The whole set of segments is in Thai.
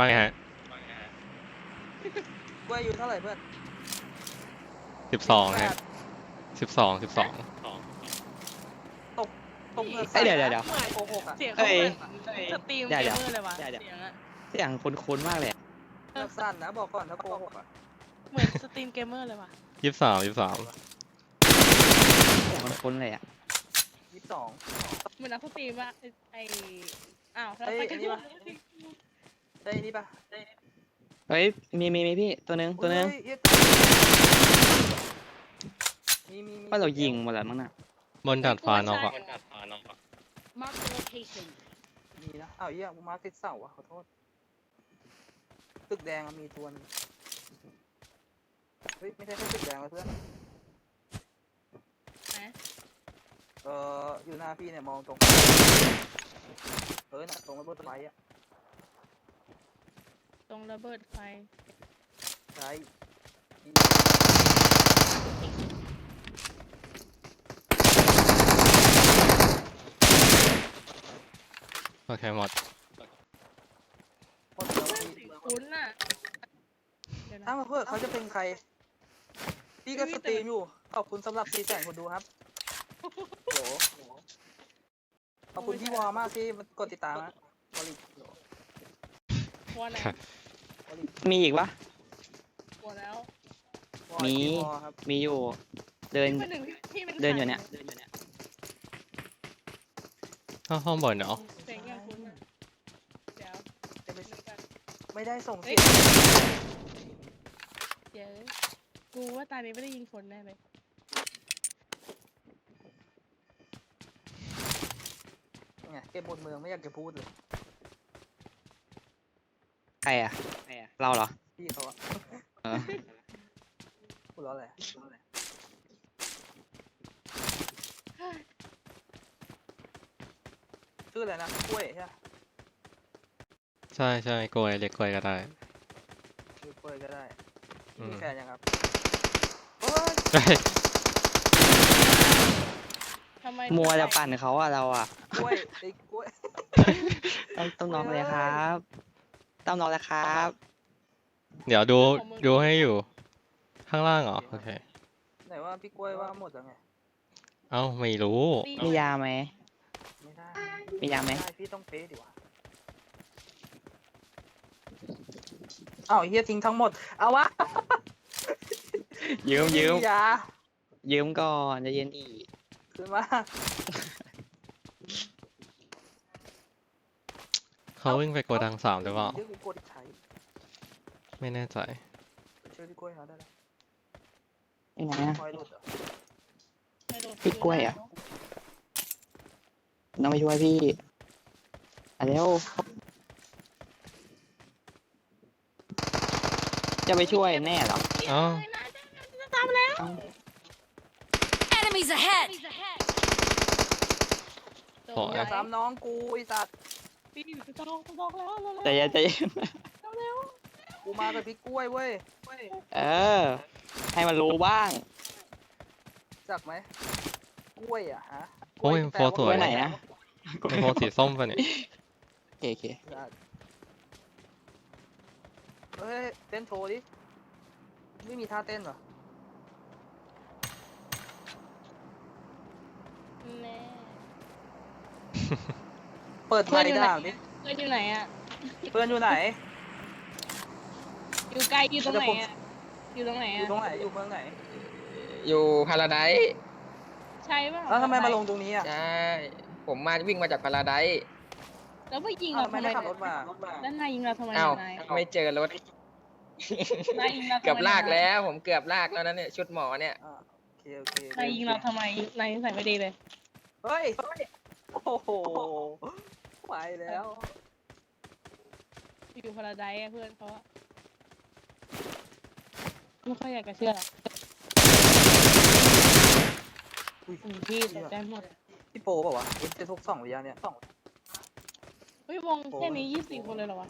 ว่าไงฮะกล้วยอายู่เท่าไหร่เพื่อนสิบสองแปฮะดสิบสองสิบสองตกตกเงินเอ้ยเดี๋ยวเดี๋ยวเดี๋ยว โกหกอะ เสียงเอ้เขายเหมือนสตรีมเดี๋เกยวมเมอร์เลยวะเดี๋ยวเดี๋ยว เสียงอะเสียงคุ้นๆมากเลยอะเลิกสั้นนะบอกก่อนถ้าโกหกอะเหมือนสตรีมเกมเมอร์เลยวะยี่สิบสามยี่สิบสามเสียงคุ้นๆเลยอะยี่สิบสอง เหมือนนักสตรีมอะไอ้ไออ้าวแล้วเอ้ยไปกันอันนี้อยู่ปะ ได้นี่ปะได้เฮ้ยมีมีมีพี่ตัวหนึงตัวหนึงเฮ้ยเหี้ยมีมีมีว่าเรายิงหมดแล้วมั้งน่ะบนดาดฟ้าน้องอะ Mark the location. มีนะอ้าวเหี้ยกูมาติดเสาอะขอโทษ ตึกแดงอะมีตัวหนึงเฮ้ยไม่ใช่แค่ตึกแดงเลยเพื่อนนะเอ่ออยู่หน้าพี่เนี่ยมองตรง เออน่ะตรงระเบิดไฟอะ ตรงระเบิดไฟใช่โอเคหมดหมดแล้วพี่สีคุ้นน่ะเดี๋ยวนะ ถ้างมาเพื่อเขาจะเป็นใคร พี่ก็สตรีมอยู่ ขอบคุณสำหรับ4แสนคนดูครับโหลขอบคุณพี่วอมากที่มากดติดตามนะบริวัวไหนบริ มีอีกปะวัวแล้ววอมีพี่วอครับมีอยู่ เดิน พี่เป็นหนึ่งพี่เป็นเดินอยู่ใครเนี่ย เข้าห้องบนเนาะเสียงยังคุ้นอะเดี๋ยวจะไปดูกันไม่ได้ส่งเฮ้เสียยงเดี๋ยวกูว่าตานี้ไม่ได้ยิงคนแน่เลยไงเก็บบนเมืองไม่อยากจะพูดเลยใค รอะเราเหรอพี่เขาอะเออพูดแล้วแหละชื่ออะไรนะกล้วยใช่ไหมใช่ใช่กล้วยเรียกกล้วยก็ได้ชื่อกล้วยก็ได้อืมีมแฟนยังครับโอ้ยเฮ้ยทำไมมัวจะปั่นเขาอะเราอะกล้วยไอ้กล้วยต้องต้องน้องเลยครับ ต้องน้องเลยครับ เดี๋ยวดูดูให้อยู่ ข้างล่างเหรอ โอเค ไหนว่าพี่กล้วยว่าหมดแล้วไง เอ้าไม่รู้ มียาไหม ไม่ได้มียาไหมได้พี่ต้องเป๊ะดีกว่าอ้าวเฮียทิ้งทั้งหมด เอาวะยืมยืมยายืมก่อนใจะเย็นดีขึ้นมา เขาวิ่งไปโกดังสามหรือเปล่าเดี๋ยวกูกดใช้ไม่แน่ใจ ช่วยพี่กล้วยเขาได้แล้วยังไงอะคอยหลุดเหรอไม่โดนพี่กล้วยอะ น้องไปช่วยพี่อะเร็วจะไปช่วยแน่เหรอเอ้าตามแล้วเอ้า Enemies ahead! โดนโอ้ยอย่าซ้ำน้องกูไอสัตว์ พี่จะลองจะลองแล้วแล้วใจเย็นใจเย็นแล้วกูมากับพี่กล้วยเว้ยเว้ยเออ ให้มันรู้บ้างจักไหมกล้วยอะฮะโอ้ยกล้โฟร์สวยกล้วยไหนอะไอโฟสีส้มปะเนี่ยโอเคโอเคเฮ้ยเต้นโชว์ดิ ไม่มีท่าเต้นเหรอ แน่ เปิดไมค์ด่างดิเพื่อนอยู่ไหนอะเพื่อนอยู่ไหน อยู่ไกลอยู่ตรงไหนอะอยู่ตรงไหนอยู่อะตรงไหนอยู่เมืองไหนอยู่พาราไดซ์ใช่ป่ะแล้วทำไมมาลงตรงนี้อะใช่ ผมมาวิ่งมาจากพาราไดซ์แล้วไม่ยิงอ้าวเราทำไมทำไมไม่ขับรถมาแล้วนายยิงเราทำไมอ้าวนายไม่เจอรถ นายยิงเราทำไม เกือบลากแล้ว ผมเกือบลากแล้วนะเนี่ยชุดหมอเนี่ยอ่าโอเคโอเคนายยิงเราทำไมนายใส่ไม่ดีเลย เฮ้ยโอ้โห ไปแล้ว อยู่พาราไดซ์อะเพื่อนเขาอะไม่ค่อยอยากจะเชื่อหรอกอุ้ยอืมพี่ตกใจหมดพี่โปเปล่าวะเอ็มจะทุกสองระยะเนี่ยสองเฮ้ยวงแค่นี้ยี่สิบคนเลยเหรอวะ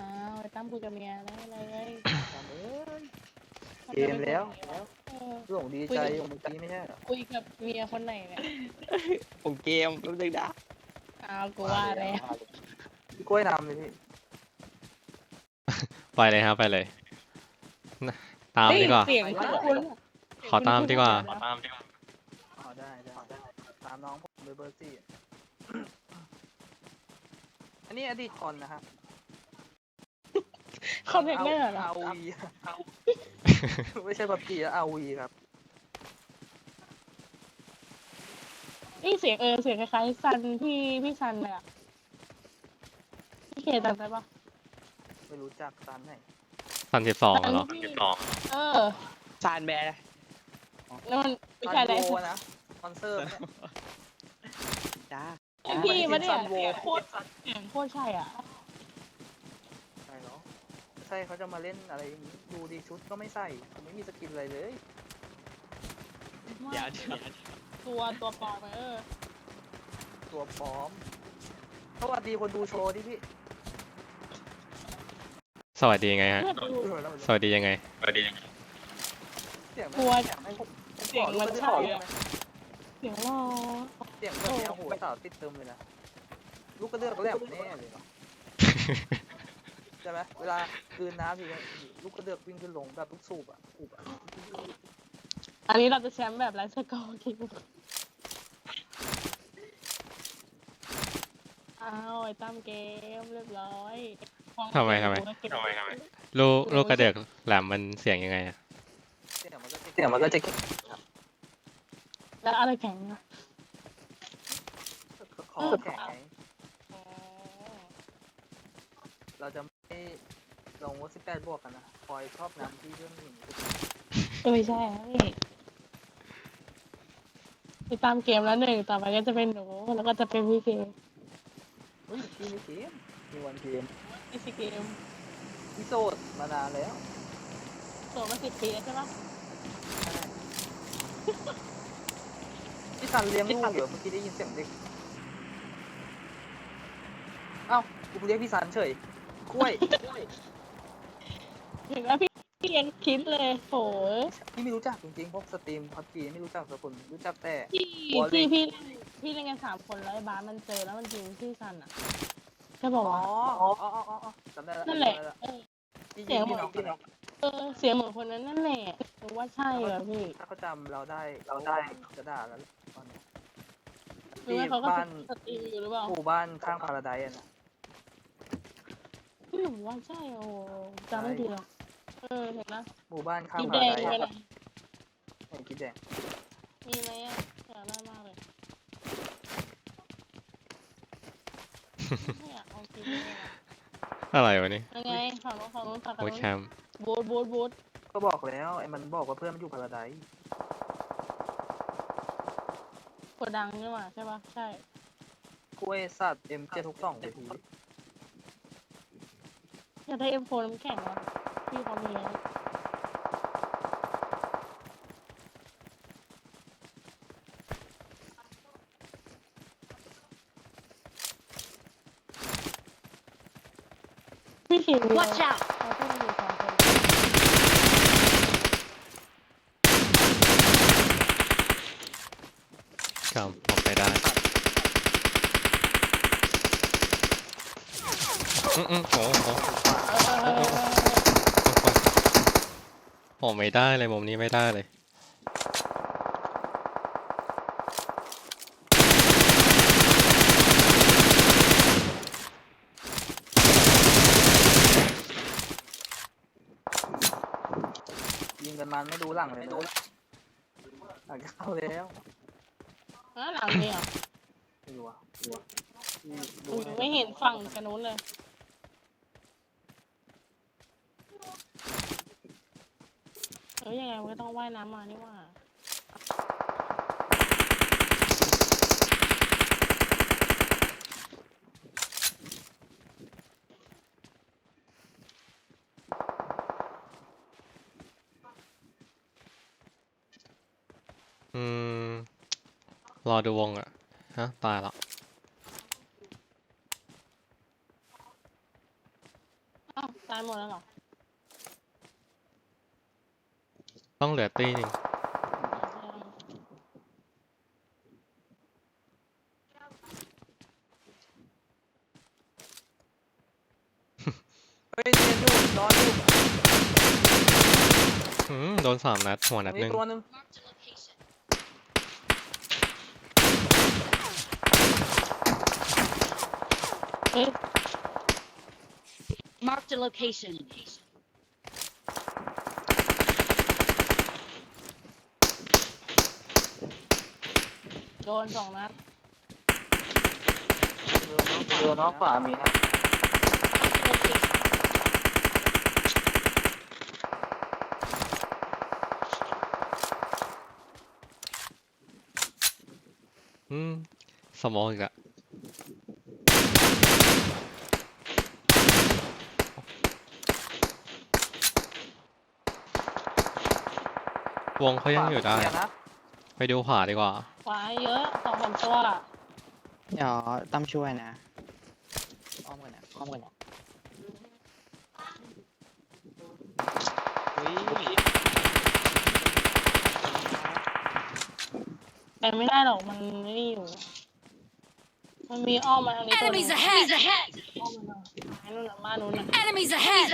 อ้าวไอ้ตั้มคุยกับเมียแล้วอะไรเลยจำเอ้ยเกมแล้วเออ หลงดีใจอยู่เมื่อกี้ไม่ใช่เหรอคุยกับเมียคนไหนเนี่ยผมเกมแป๊บนึงนะอ้าวกูว่าแล้วพี่กล้วยนำเลยพี่ไปเลยครับไปเลยนะตามเฮ้ยดีกว่าเสียงคุณขอตามดีกว่าอ๋อได้ได้ได้ตามน้องผมเลยเบอร์สี่อันนี้อดีตคอนนะฮะคอนเทนเนอร์เหรอ เอาวี ไม่ใช่แบบกี่เอาวีครับ นี่เสียงเออเสียงคล้ายๆซันพี่พี่ซันเลยอะพี่เคจำได้ปะ ไม่รู้จักซันไหนสันสิบสองเหรอซันที่เออซานแบร์แล้วมันไม่ซัใช่นอะไรโวนะสปอนเซอร์ไหมเนี่ยจ้าพี่มาเนี่ยซันโวเสียงโคตรเสียงโคตรใช่อะ ใช่เหรอ ใช่เขาจะมาเล่นอะไรอย่างนี้ดูดีชุดก็ไม่ใส่ไม่มีสกินอะไรเลยเดี๋ยวเดี๋ยวตัวตัวปลอมเออตัวปลอมสวัสดีคนดูโชว์ดิพี่สวัสดีไงฮะเพื่อนดู สวัสดียังไงสวัสดียังไงเสียงกลัวเสียงไม่ผมเสียงมันขใช่ออะเสียงรอเสียงแบบเนี้ยโอ้โหสาวติดเติมเลยนะลูกกระเดือกแลบแน่เลยเนาะใช่ไหมเวลาคืนน้ำทีเนี้ยลูกกระเดือกวิ่งขึ้นลงแบบลูกสูบอะสูบอะอันนี้เราจะแชมป์แบบไร้สกอร์คิวอ้าวไอ้ตั้มเกมเรียบร้อยทำไมทำไม ทำไมทำไมลูกลูกกระเดือกแหลมมันเสียงยังไงอะเสียงมันก็จะเสียงมันก็จะแล้วอะไรแข็งอะคอแข็งไงอ๋อเราจะไม่ ลงว่าสิบแปดบวกกันนะคอยชอบน้ำที่เรื่องหนึ่งเออไม่ใช่ฮะนี่ติดตามเกมแล้วหนึ่งต่อไปก็จะเป็นหนูแล้วก็จะเป็นพี่เกมเฮ้ยพี่ไม่เกมมีวันเกมไอซีเกมพี่โสดมานานแล้วโสดมาสิบปีแล้วใช่ปะพี่ซันเลี้ยงลูกอยู่เมื่อกี้ได้ยินเสียงเด็กเอ้ากูเรียกพี่ซันเฉยกล้วย เห็นว่าพี่พี่ยังคิดเลยโหพี่ไม่รู้จักจริงๆพวกสตรีมพับจีไม่รู้จักสักคนรู้จักแต่พี่พี่พี่พี่เล่นกันสามคนแล้วไอ้บาสมันเจอแล้วมันยิงพี่ซันอะใช่บอกอ๋อว่าอ๋ออ๋ออ๋อจำได้แล้วนั่นแหละเสียงเหมือนเออเสียงเหมือนคนนั้นนั่นแหละรือว่าใช่เหรอพี่ถ้าเขาจำเราได้เราได้จะด่าแล้วตอนนี้ที่บ้านสตรีมอยู่หมู่บ้านข้างพาราไดซ์อะนะพี่หนูว่าใช่โอ้จำไม่ผิดหรอก เออเห็นนะหมู่บ้านข้างกินพาแดรางไดซ์ไปอะไหนเห็นกินแดงมีไหมอะอยากได้มากเลยไม่อยากเอากินเลยอะอะไรวะนี่ยังไงฝั่งโน้นฝั่งโน้นฝั่งโอ้โน้ยนแคมบูทบูทบูทก็บอกแล้วไอ้มันบอกว่าเพื่อนมันอยู่พาราไดซ์กดดังนี่หว่าใช่ปะใช่กล้วยสัตว์เอ็มเจ็ดทุกสองเวทีอยากได้เอ็มโฟน้ำแข็งวะ พี่เขามีแล้วพี่ขี่เรือ Watch out! เขาต้องอยู่สองคนครับออกไปได้อืมอืมโอ้โห เออ โอ้ไม่ได้เลยมุมนี้ไม่ได้เลย ยิงกันมันไม่ดูหลังเลยนะหลังเข้าแล้วเออหลังเนี่ยไม่รู้อะดูอะที่ดูอืมในไม่เห็นฝั่งกันนู้นเลย เอ้ยยังไงมันก็ต้องว่ายน้ำมานี่หว่าอืม รอดูวงอะฮะ ตายละ ต้องเหลือตีนึ่งเฮ้ยเซนดูนอนดูหืมโดนสามนัดหัวนัดหนึ่งตัวหนึงอะ Marked a. โดนสองนัดเรือน้องขวามีครับอืมสมองอีกอะวงเขายังอยู่ได้ขวามีนะไปดูขวาดีกว่า ขวาเยอะสองสามตัวเดี๋ยวตั้มช่วยนะอ้อมกันนะอ้อมกันนะอุ้ยแต่ไม่ได้หรอกมันไม่อยู่ มันมีอ้อมมาทางนี้ตัวหนึง Enemies ahead! อ้อมมาทางนู้นน่ะบ้านนู้นน่ะ Enemies ahead!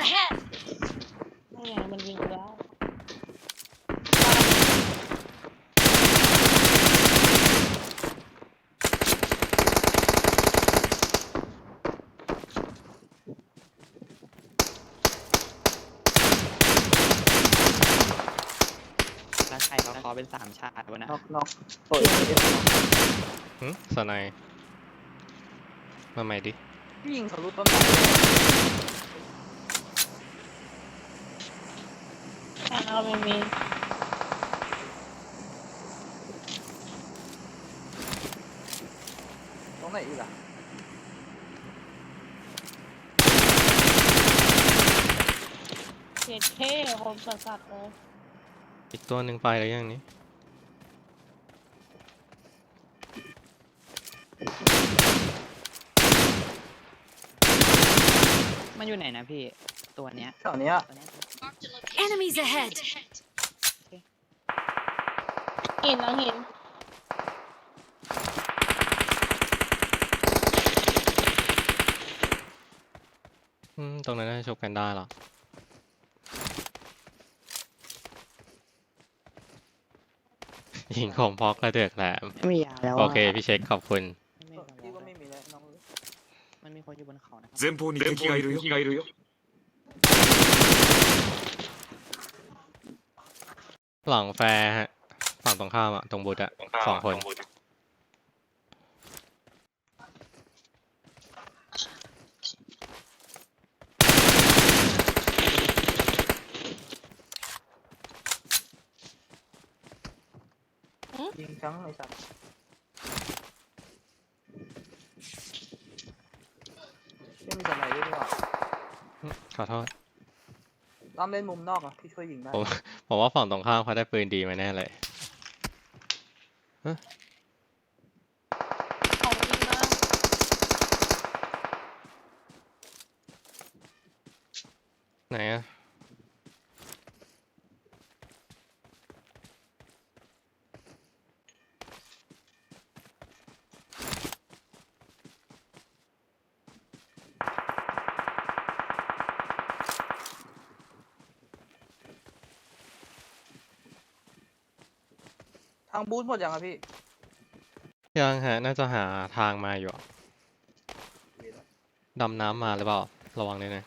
นี่ไงมันยิงกูแล้วแล้วใครเขาขอเป็น สามชาติวะนะนอกนอกโอ้ยหึสไนยมาใหม่ดิ ยิงทะลุต้นไม้แต่เราไม่มีตรงไหนอีกอะเจ็ดเท่โคมสัสสัสๆเลยอีกตัวหนึ่งไปแล้วยังนี้ มันอยู่ไหนนะพี่ ตัวเนี้ยแถวเนี้ยตัวเนี้ย Enemies ahead! หินหลังหินอืมตรงนั้นน่าจะชกกันได้หรอยิงคมพอกกระเดือกแหลมไม่มียาแล้วโออะเค พี่เช็คขอบคุณ 前方に敵がいるよ敵がいるよ หลังแฟร์ฮะ ฝั่งตรงข้ามอะตรงบูธอะสองคน ยิงจังไอ้สัตว์ ขอโทษล้อมเล่นมุมนอกอะพี่ช่วยยิงได้ผมผมว่าฝั่งตรงข้ามเขาได้ปืนดีมาแน่เลยของมันยิงนะไหนอะางบูธหมดยังอะพี่ยังฮะน่าจะหาทางมาอยู่อะดำน้ำมาหรือเปล่า ระวังด้วยนะ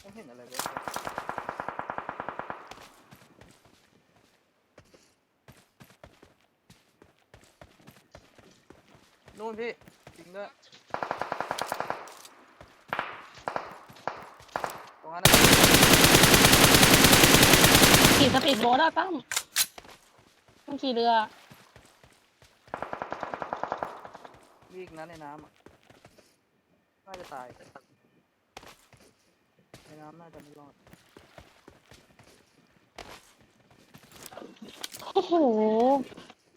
ไม่เห็นอะไรเลยนู่นพี่ยิงด้วยตรงนั้นนะ ขี่สปีดโบ๊ทอะตั้ม ต้องขี่เรือ มีอีกนะในน้ำอะน่าจะตาย ในน้ำน่าจะไม่รอด โอ้โห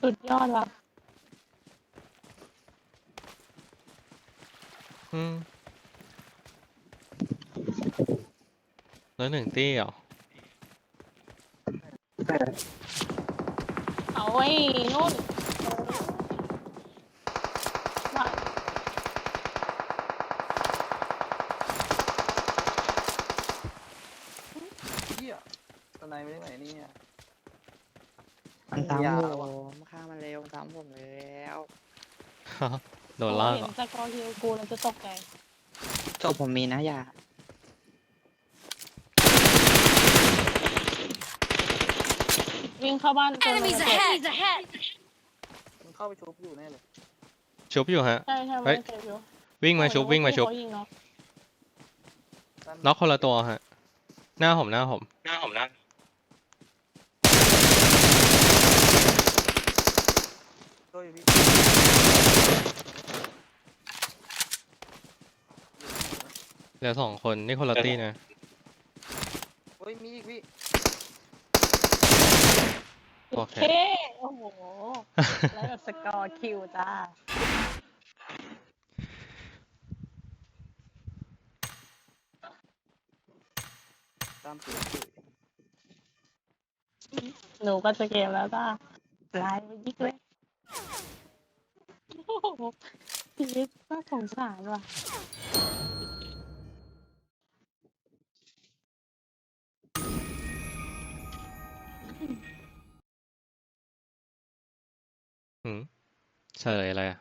สุดยอดว่ะ อืมแล้วหนึ่งตี้เหรอ โอ้ยนู่นเหี้ยตอนไหนไม่ได้ไหนเนี่ยมันตามยาวผอะมฆ่ามันเร็วตามผมแล้วโดนล่ากเเห็รอนสกอร์ฮิลกูแล้วจะตกใจ ศพผมมีนะอยา วิ่งเข้าบ้านตัวนึง Enemies อะเจ็บ ahead! ahead! มันเข้าไปชุบอยู่แน่เลยชุบอยู่ฮะ ใช่ใช่เฮ้ไม่ยเจ็บอยู่วิ่งมาชุบวิ่งมาชุบเขยิงเนาะด้านน็อกคนละตัวฮะ หน้าผมหน้าผม หน้าผมนะช่วยอยู่พี่เหลือสองคนนี่คนละตี้นะเฮ้ยมีอีกพี่ โอเค โอ้โห แล้วแบบสกอร์คิวจ้า ตามสหนูก็จะเกมแล้วจ้าลายไปยิกเลยโอ้โหชีวิตน่าสงสารว่ะ อืม เฉลยอะไรอะ